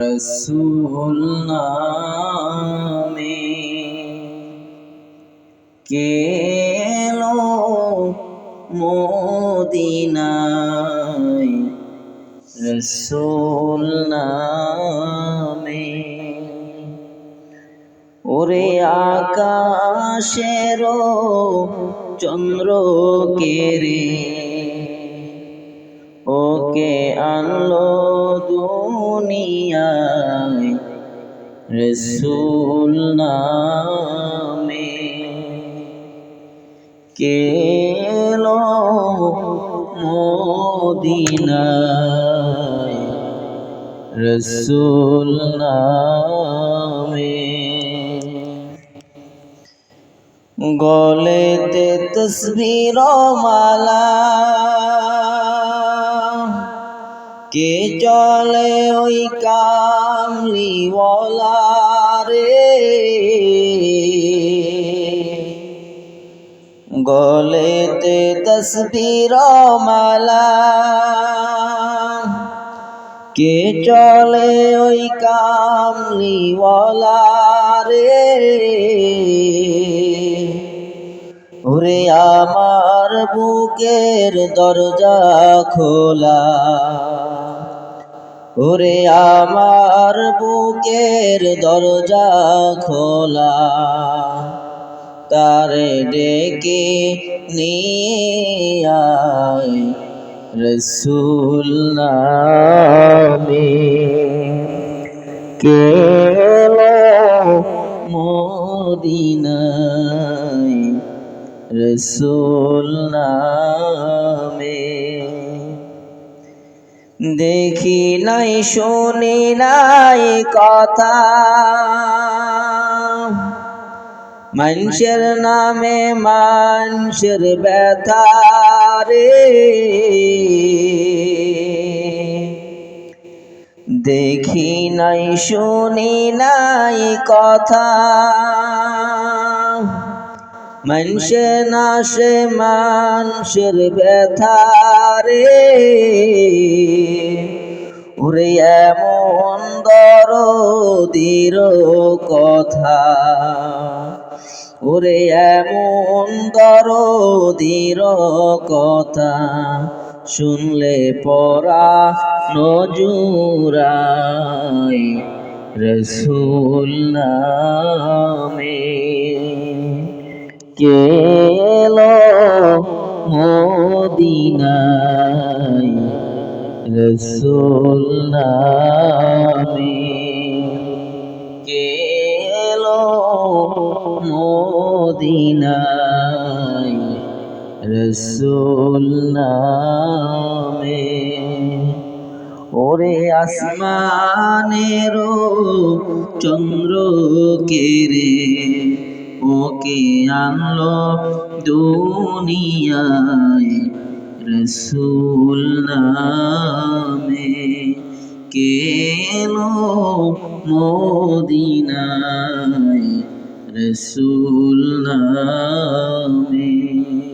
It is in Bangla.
রসুল নামে কেলো মদিনায় রসুল নামে ওরে আকাশের চন্দ্র কেরে ওকে আনলো দুনিয়ায় রসুল নামে কেলো মদিনায় রসুল নামে? গলেতে তসবির মালা কে চলে ওই কামলি রে গলেতে তসবির মালা। কে চলে ওই কামলি রে ওরে আমার বুকের দরজা খোলা। ওরে আমার বুকের দরজা খোলা। তারে ডেকে নিয়ে রসুল নামে। কেলো মদিনায় রসুল নামে? দেখি নাই, শুনি নাই কথা। মানুষের নামে মানুষের ব্যথা রে। দেখি নাই, শুনি নাই কথা। মানুষে নাশে মানুষের ব্যথা রে। ওরে এমন দরদির কথা। ওরে এমন দরদির কথা। শুনলে পরা নজুরাই রসুল নামে। কেলো মদিনায় রসুল নামে। কেলো মদিনায় রসুল নামে। ওরে আসমানেরও চন্দ্র কেরে ওকে আনলো দুনিয়ায় রসুল নামে। কেলো মদিনায় রসুল নামে?